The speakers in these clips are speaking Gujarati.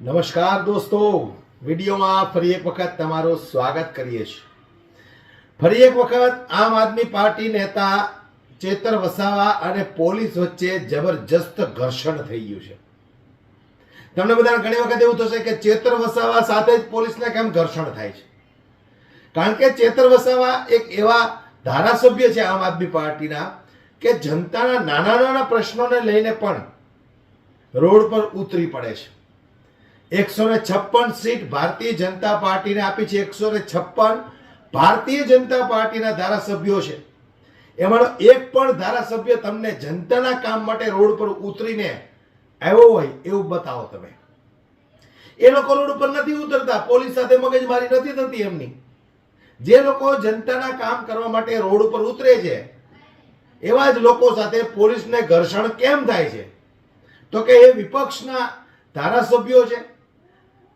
નમસ્કાર દોસ્તો. વિડીયોમાં ફરી એક વખત તમારું સ્વાગત કરીએ છીએ. ફરી એક વખત આમ આદમી પાર્ટી નેતા ચેતર વસાવા અને પોલીસ વચ્ચે જબરજસ્ત ઘર્ષણ થઈ ગયું છે. તમને બધાને ઘણી વખત એવું થશે કે ચેતર વસાવા સાથે જ પોલીસને કેમ ઘર્ષણ થાય છે? કારણ કે ચેતર વસાવા એક એવા ધારાસભ્ય છે આમ આદમી પાર્ટીના કે જનતાના નાના નાના પ્રશ્નોને લઈને પણ રોડ પર ઉતરી પડે છે. એકસો ને છપ્પન સીટ ભારતીય જનતા પાર્ટીને આપી છે. એકસો ને છપ્પન ભારતીય જનતા પાર્ટીના ધારાસભ્યો છે. એમાંનો એક પણ ધારાસભ્ય તમને જનતાના કામ માટે રોડ પર ઉતરીને આવ્યો હોય એવું બતાવો તમે. એ લોકો રોડ ઉપર નથી ઉતરતા. પોલીસ સાથે મગજમારી નથી થતી એમની. જે લોકો જનતાના કામ કરવા માટે રોડ ઉપર ઉતરે છે, એવા જ લોકો સાથે પોલીસને ઘર્ષણ કેમ થાય છે? તો કે એ વિપક્ષના ધારાસભ્યો છે.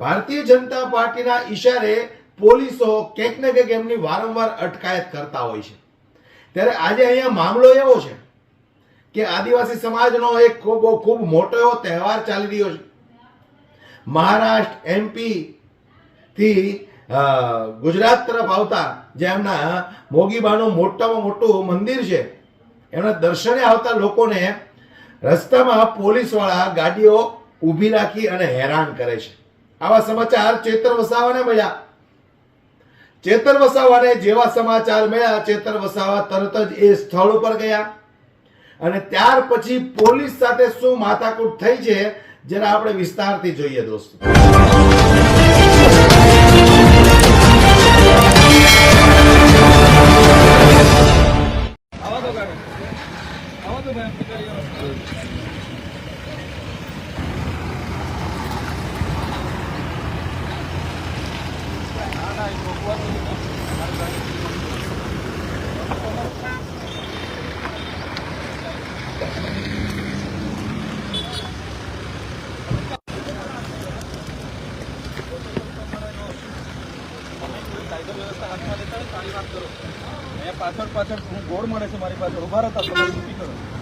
ભારતીય જનતા પાર્ટીના ઈશારે પોલીસો કંઈક ને કંઈક એમની વારંવાર અટકાયત કરતા હોય છે. ત્યારે આજે અહીંયા મામલો એવો છે કે આદિવાસી સમાજનો એક ખૂબ ખૂબ મોટો એવો તહેવાર ચાલી રહ્યો છે. મહારાષ્ટ્ર એમપી થી ગુજરાત તરફ આવતા જે એમના મોગીબાનું મોટામાં મોટું મંદિર છે, એમના દર્શને આવતા લોકોને રસ્તામાં પોલીસવાળા ગાડીઓ ઊભી રાખી અને હેરાન કરે છે. આવા સમાચાર ચેતર વસાવાને મળ્યા. ચેતર વસાવાને જેવા સમાચાર મળ્યા, ચેતર વસાવા તરત જ એ સ્થળ ઉપર ગયા. અને ત્યાર પછી પોલીસ સાથે શું માથાકૂટ થઈ છે, જરા આપણે વિસ્તારથી જોઈએ દોસ્તો. પાછળ પાછળ હું ગોળ મળે છે મારી પાછળ ઊભા રહેતા તમે ઊભી કરો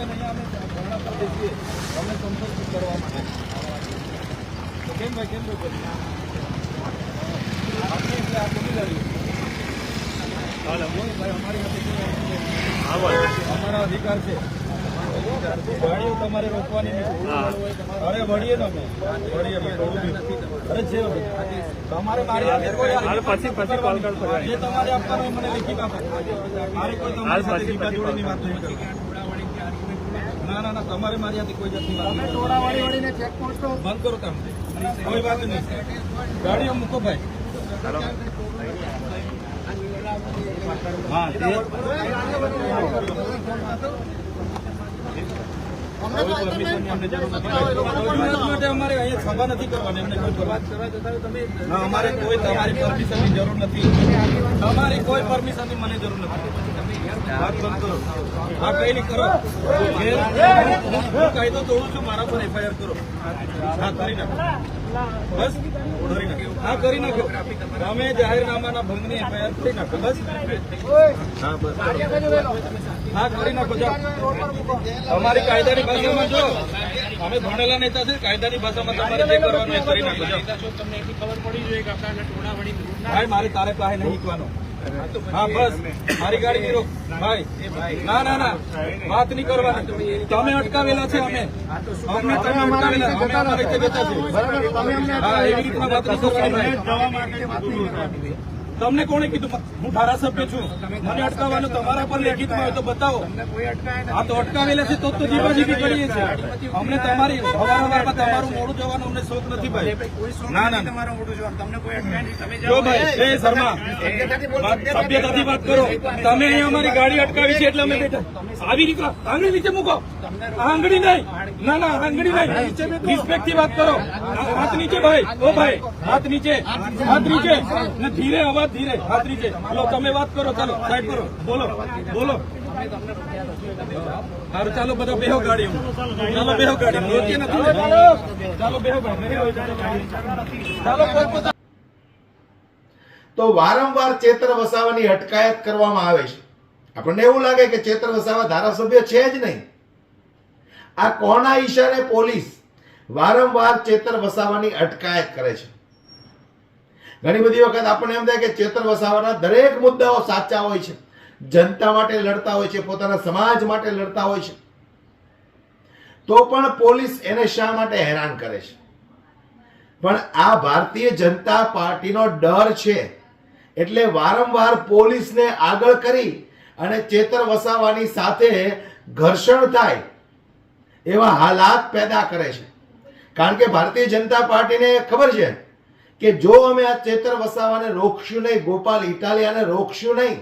બોલાવીને અહીંયા અમે ધરણા પર બેસીએ. અમને સંતોષ કરવા માટે કેમ ભાઈ કેમ આપણે એટલે આ ખોટી લડી. કોઈ ભાઈ અમારી અધિકાર છે ગાડીઓ તમારે રોકવાની નથી અરે વળીએ તમે વળીએ. અરે છે. તમારે મારી આ પછી- પછી call કરશો. જે તમારે આપવાનું મને લેખિત આપો મારે કોઈ તમારી સાથે રીતા વાત નહીં કરવાની. ના ના ના તમારે મારી હાથે કોઈ જાતની વાત. બંધ કરો તમે કોઈ વાત નહીં. ગાડીઓ મૂકો ભાઈ. હા તે કોઈ પરમિશનની અમને જરૂર નથી. કોઈ માટે અમારે અહીંયા સભા નથી કરવાની અમને કોઈ પરમિશન ના, અમારે કોઈ તમારી પરમિશનની જરૂર નથી તમારી કોઈ પરમિશનની મને જરૂર નથી હા કઈ નહીં કરો હું હું કાયદો તોડું છું મારા પર એફઆઈઆર કરો હા કરી નાખો બસ કરી નાખો હા કરી નાખો તમે જાહેરનામાના ભંગની એફઆઈઆર કરી નાખો બસ હા બસ હા કરી નાખો જાઓ તમારી કાયદાની ભાષામાં જો અમે ભણેલા નેતા છે કાયદાની ભાષામાં તમારે જે કરવાનું એ કરી નાખો. તમને એટલી ખબર પડી જોઈએ કે આપણા ટોળા વળી ભાઈ મારે તારે પાસે નહીં શીખવાનો હા બસ. મારી ગાડી ની રોક. ભાઈ ના ના ના. વાત નહીં કરવાની. તમે અટકાવેલા છે અમે. અમને તમે અટકાવેલા. અમે અમારી રીતે બેઠા છીએ. એવી રીતના વાત નહીં કરવાની. તમને કોણે કીધું? હું ધારાસભ્ય છું. મને અટકાવવાનું તમારા પર લેખિતમાં હોય તો બતાવો. હા તો અટકાવેલા છે તો તો જીવાજીબી કરીએ છીએ. અમને તમારી હવાર હવારમાં તમારું મોડું જવાનું અમને શોખ નથી ભાઈ. ના ના. તમારું મોડું જવાનું. તમને કોઈ અટકાય જો ભાઈ એ શર્મા. સભ્યતાથી વાત કરો. તમે અહીંયા અમારી ગાડી અટકાવી છે એટલે અમે બેઠા. આવી નીકળો આંગળી નીચે મૂકો. આંગળી નહીં. ના ના આંગળી નહીં. રિસ્પેક્ટથી વાત કરો. આ- હાથ નીચે ભાઈ. ઓ ભાઈ હાથ નીચે. હાથ નીચે ને ધીરે અવાજ ધીરે, હાથ નીચે. બોલો તમે વાત કરો, ચાલો સાઈડ કરો. બોલો બોલો. સારું ચાલો, બધા બેહો ગાડી ચાલો, બેહો ગાડી ચાલો, બેહો ગાડી ચાલો તો વારંવાર ચેતર વસાવાની અટકાયત કરવામાં આવે છે. આપણને એવું લાગે કે ચેતર વસાવા ધારાસભ્ય છે જ નહીં. આ કોના ઈશારે પોલીસ વારંવાર ચેતર વસાવાની અટકાયત કરે છે? ઘણી બધી વખત આપણને એમ થાય કે ચેતર વસાવાના દરેક મુદ્દાઓ સાચા હોય છે. જનતા માટે લડતા હોય છે, પોતાના સમાજ માટે લડતા હોય છે. તો પણ પોલીસ એને શા માટે હેરાન કરે છે? પણ આ ભારતીય જનતા પાર્ટીનો ડર છે. એટલે વારંવાર પોલીસને આગળ કરી અને ચેતર વસાવાની સાથે ઘર્ષણ થાય એવા હાલાત પેદા કરે છે. કારણ કે ભારતીય જનતા પાર્ટીને ખબર છે કે જો અમે આ ચેતર વસાવાને રોકશું નહીં, ગોપાલ ઇટાલિયાને રોકશું નહીં,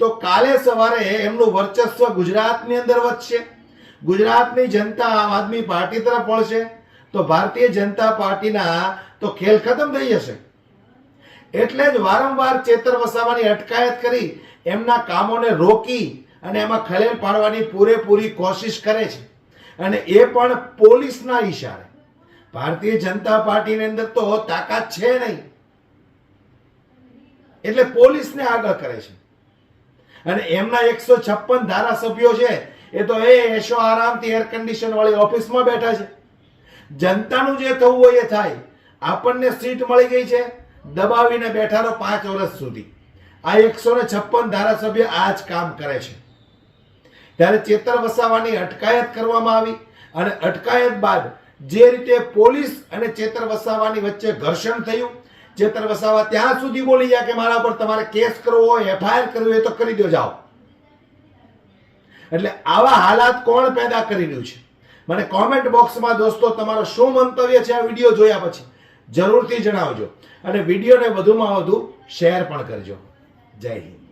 તો કાલે સવારે એમનું વર્ચસ્વ ગુજરાતની અંદર વધશે. ગુજરાતની જનતા આમ આદમી પાર્ટી તરફ વળશે. તો ભારતીય જનતા પાર્ટીના તો ખેલ ખતમ થઈ જશે. એટલે જ વારંવાર ચેતર વસાવાની અટકાયત કરી એમના કામોને રોકી અને એમાં ખલેલ પાડવાની પૂરેપૂરી કોશિશ કરે છે. અને એ પણ પોલીસના ઈશારે. ભારતીય જનતા પાર્ટીની અંદર તો તાકાત છે નહીં. એટલે પોલીસને આગળ કરે છે. અને એમના એકસો છપ્પન ધારાસભ્યો છે, એ તો એ એશો આરામથી એર કન્ડિશન વાળી ઓફિસમાં બેઠા છે. જનતાનું જે થવું હોય એ થાય. આપણને સીટ મળી ગઈ છે, દબાવીને બેઠા રહો પાંચ વર્ષ સુધી. આ એકસો ને છપ્પન ધારાસભ્ય આ જ કામ કરે છે. ત્યારે ચેતર વસાવાની અટકાયત કરવામાં આવી અને અટકાયત બાદ જે રીતે પોલીસ અને ચેતર વસાવાની વચ્ચે ઘર્ષણ થયું, ચેતર વસાવા ત્યાં સુધી બોલી ગયા કે મારા પર તમારે કેસ કરવો હોય, એફઆઈઆર કરવી હોય તો કરી દો, જાઓ. એટલે આવા હાલાત કોણ પેદા કરી રહ્યું છે? મને કોમેન્ટ બોક્સમાં દોસ્તો, તમારો શું મંતવ્ય છે આ વીડિયો જોયા પછી જરૂરથી જણાવજો અને વિડીયોને વધુમાં વધુ શેર પણ કરજો. જય હિન્દ.